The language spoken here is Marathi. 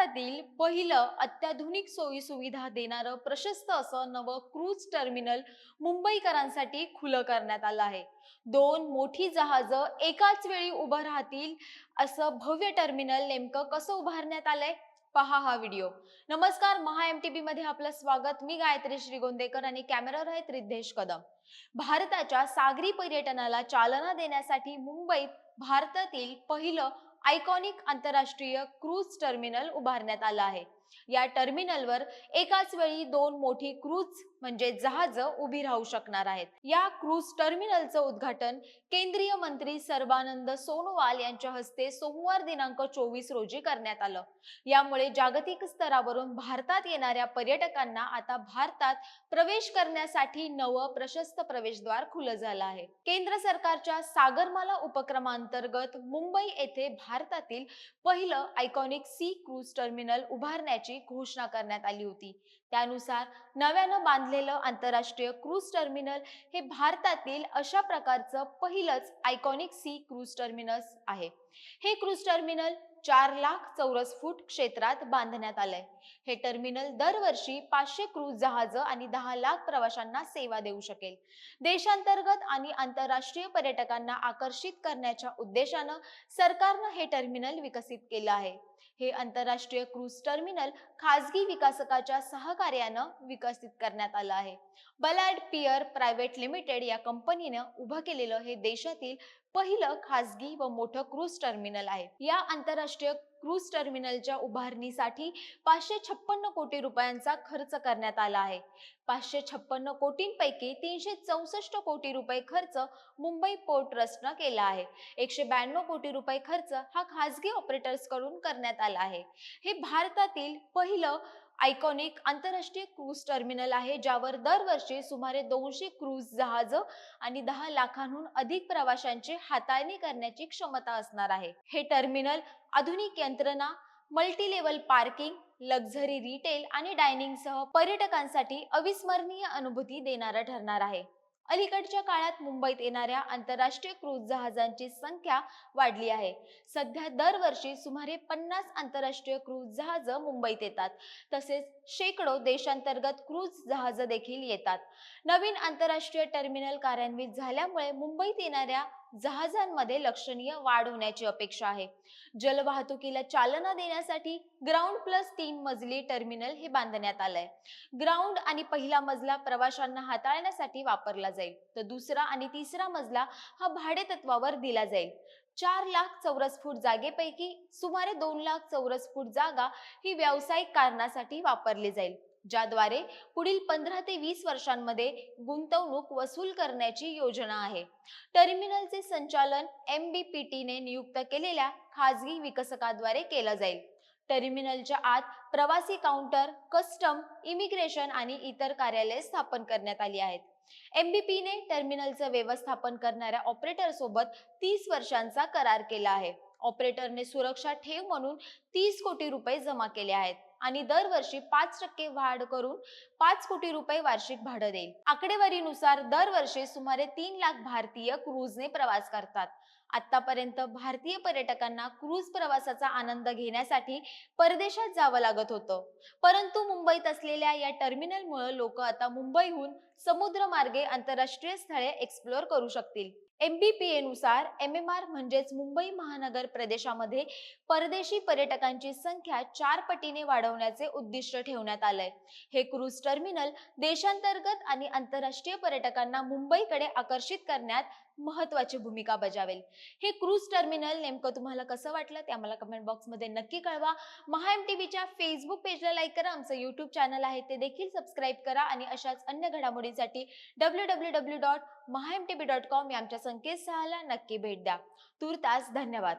भारतातील पहिलं अत्याधुनिक सोयी सुविधा देणारं प्रशस्त असं नवं क्रूज टर्मिनल मुंबईकरांसाठी खुलं करण्यात आलं आहे. दोन मोठी जहाजं एकाच वेळी उभं राहतील असं भव्य टर्मिनल नेमकं कसं उभारण्यात आलंय? पहा हा व्हिडिओ नमस्कार महा एम टी बी मध्ये आपलं स्वागत. मी गायत्री श्रीगोंदेकर आणि कॅमेरावर आहेत रिद्धेश कदम. भारताच्या सागरी पर्यटनाला चालना देण्यासाठी मुंबईत भारतातील पहिलं आयकॉनिक आंतरराष्ट्रीय क्रूज टर्मिनल उभारण्यात आलं आहे. या टर्मिनलवर एकाच वेळी दोन मोठी क्रूज म्हणजे जहाज उभी राहू शकणार आहेत. या क्रूज टर्मिनलचं उद्घाटन केंद्रीय मंत्री सर्बानंद सोनोवाल यांच्या हस्ते सोमवार दिनांक चोवीस रोजी करण्यात आलं. यामुळे जागतिक स्तरावरून भारतात येणाऱ्या पर्यटकांना आता भारतात प्रवेश करण्यासाठी नवं प्रशस्त प्रवेशद्वार खुलं झालं आहे. केंद्र सरकारच्या सागरमाला उपक्रमांतर्गत मुंबई येथे भारतातील पहिलं आयकॉनिक सी क्रूज टर्मिनल उभारण्याची घोषणा करण्यात आली होती. त्यानुसार नव्यानं बांधलेलं आंतरराष्ट्रीय क्रूज टर्मिनल हे भारतातील अशा प्रकारचं पहिलंच आयकॉनिक सी क्रूज टर्मिनल आहे. हे क्रूज टर्मिनल चार लाख चौरस फूट क्षेत्रात बांधण्यात आलंय. हे टर्मिनल दरवर्षी पाचशे क्रूज जहाज आणि दहा लाख प्रवाशांना सेवा देऊ शकेल. देशांतर्गत आणि आंतरराष्ट्रीय पर्यटकांना आकर्षित करण्याच्या उद्देशानं सरकारनं हे टर्मिनल विकसित केलं आहे. हे आंतरराष्ट्रीय क्रूज टर्मिनल खासगी विकासकाच्या सहकार्यानं विकसित करण्यात आलं आहे. बलाड पियर प्रायव्हेट लिमिटेड या कंपनीनं उभं केलेलं हे देशातील पहिलं खासगी व मोठं क्रूज टर्मिनल आहे. या आंतरराष्ट्रीय क्रूज टर्मिनलच्या उभारणीसाठी पाचशे छप्पन्न कोटी रुपयांचा खर्च करण्यात आला आहे. पाचशे छप्पन्न कोटींपैकी तीनशे चौसष्ट कोटी रुपये खर्च मुंबई पोर्ट ट्रस्टनं केला आहे. एकशे ब्याण्णव कोटी रुपये खर्च हा खासगी ऑपरेटर्सकडून करण्यात आला आहे. हे भारतातील पहिलं आयकॉनिक आंतरराष्ट्रीय क्रूज टर्मिनल आहे ज्यावर दरवर्षी सुमारे दोनशे क्रूज जहाज आणि दहा लाखांहून अधिक प्रवाशांची हाताळणी करण्याची क्षमता असणार आहे. हे टर्मिनल आधुनिक यंत्रणा multi level parking luxury retail आणि डायनिंग सह पर्यटकांसाठी अविस्मरणीय अनुभूती देणारं ठरणार आहे. अलीकडच्या काळात मुंबईत येणाऱ्या आंतरराष्ट्रीय क्रूज जहाजांची संख्या वाढली आहे. सध्या दरवर्षी सुमारे पन्नास आंतरराष्ट्रीय क्रूज जहाज मुंबईत येतात. तसेच शेकडो देशांतर्गत क्रूज जहाज देखील येतात. नवीन आंतरराष्ट्रीय टर्मिनल कार्यान्वित झाल्यामुळे मुंबईत येणाऱ्या जहाजांमध्ये लक्षणीय वाढ होण्याची अपेक्षा आहे. जलवाहतुकीला चालना देण्यासाठी ग्राउंड प्लस तीन मजली टर्मिनल हे बांधण्यात आलंय. ग्राउंड आणि पहिला मजला प्रवाशांना हाताळण्यासाठी वापरला जाईल. तर दुसरा आणि तिसरा मजला हा भाडे तत्वावर दिला जाईल. चार लाख चौरस फूट जागेपैकी सुमारे दोन लाख चौरस फूट जागा ही व्यावसायिक कारणासाठी वापरली जाईल ज्याद्वारे पुढील पंधरा ते वीस वर्षांमध्ये गुंतवणूक वसूल करण्याची योजना आहे. टर्मिनलचे संचालन एम बी पी टीने नियुक्त केलेल्या खाजगी विकसकाद्वारे केलं जाईल. टर्मिनलच्या आत प्रवासी काउंटर कस्टम इमिग्रेशन आणि इतर कार्यालये स्थापन करण्यात आली आहेत. एमबीपीने टर्मिनलचं व्यवस्थापन करणाऱ्या ऑपरेटर सोबत तीस वर्षांचा करार केला आहे. ऑपरेटरने सुरक्षा ठेव म्हणून तीस कोटी रुपये जमा केले आहेत आणि दरवर्षी पाच टक्के वाढ करून पाच कोटी रुपये वार्षिक भाडं देईल. आकडेवारीनुसार दरवर्षी सुमारे तीन लाख भारतीय क्रूजने प्रवास करतात. आतापर्यंत भारतीय पर्यटकांना क्रूज प्रवासाचा आनंद घेण्यासाठी परदेशात जावं लागत होतं. परंतु मुंबईत असलेल्या या टर्मिनलमुळे लोक आता मुंबईहून समुद्रमार्गे आंतरराष्ट्रीय स्थळे एक्सप्लोअर करू शकतील. एमबीपीए नुसार एम एम आर म्हणजेच मुंबई महानगर प्रदेशामध्ये परदेशी पर्यटकांची संख्या चार पटीने वाढवण्याचे उद्दिष्ट ठेवण्यात आलंय. हे क्रूज टर्मिनल देशांतर्गत आणि आंतरराष्ट्रीय पर्यटकांना मुंबईकडे आकर्षित करण्यात महत्वाची भूमिका बजावेल. हे क्रूज टर्मिनल नेमकं तुम्हाला कसं वाटलं ते आम्हाला कमेंट बॉक्समध्ये नक्की कळवा. महा एम टीव्हीच्या फेसबुक पेजला लाईक करा. आमचं युट्यूब चॅनल आहे ते देखील सबस्क्राईब करा आणि अशाच अन्य घडामोडींसाठी W W W dot Maha M T V dot com या आमच्या संकेतस्थळाला नक्की भेट द्या. तूर्तास धन्यवाद.